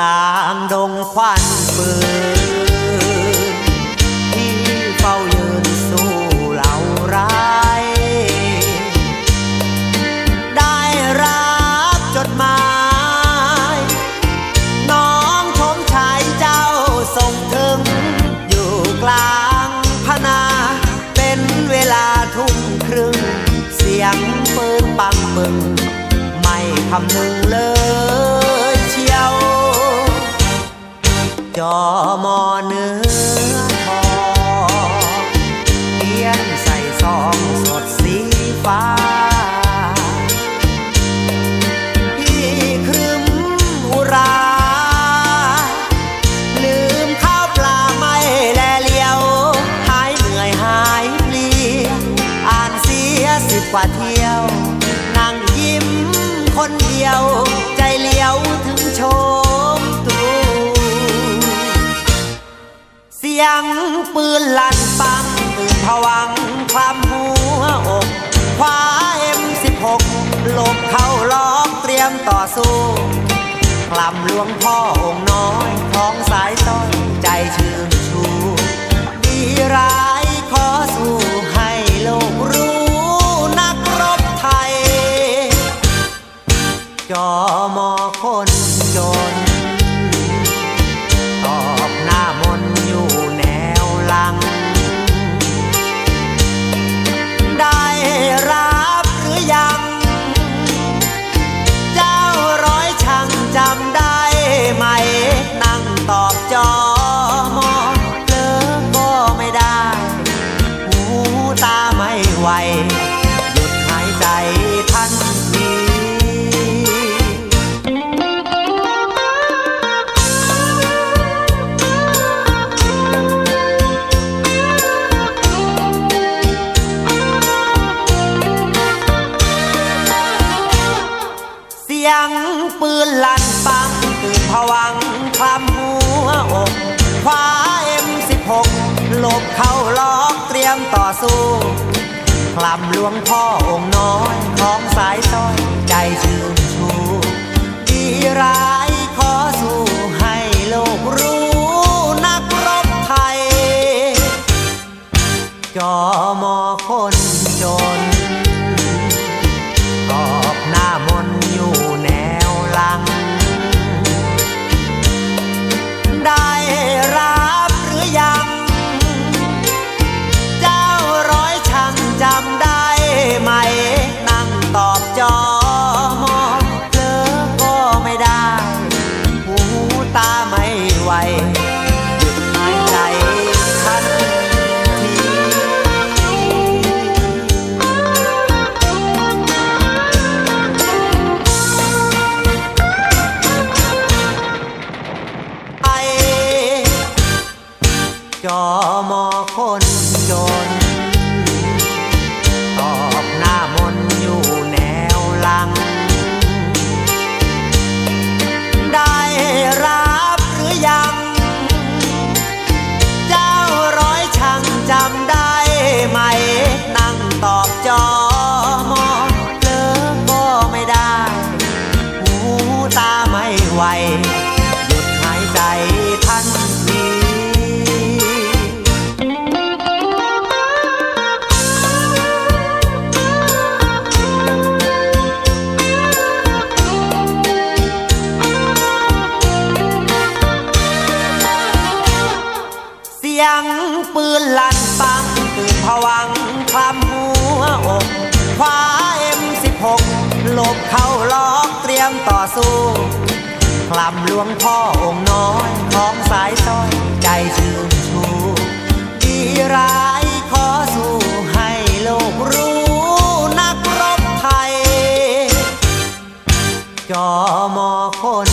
ลางดงควันปืนที่เฝ้ายืนสู้เหล่าร้าย ได้รับจดหมาย น้องชมชายเจ้าส่งถึง อยู่กลางพนา เป็นเวลาทุ่มครึ่ง เสียงปืนปังปึง ไม่คำนึงเลย จอมอเนื้อทองเขียนใส่ซองสดสีฟ้าพี่ครึมอุราลืมข้าวปลาไม่แลเลียวหายเหนื่อยหายเพลียอ่านเสียสิบกว่าเที่ยว นั่งยิ้มคนเดียว เสียงปืนลั่นปังตื่นผวังคลำหัวอกคว้าเอ็มสิบหกลบเข้าล้อมเตรียมต่อสู้คลำหลวงพ่อองค์น้อยท้องสายต้อยใจชื่นชูดีร้ายขอสู้ เข้าล็อกเตรียมต่อสู้คลำหลวงพ่อองค์น้อยของสายต้อยใจชื่นชูดีรา ไม่ไหว วังความหัวอกคว้าเอ็มสิบหกลบเข้าล็อกเตรียมต่อสู้คลำหลวงพ่อองค์น้อยของสายต้อยใจชื่นชูดีร้ายขอสู้ให้โลกรู้นักรบไทย จอมอคน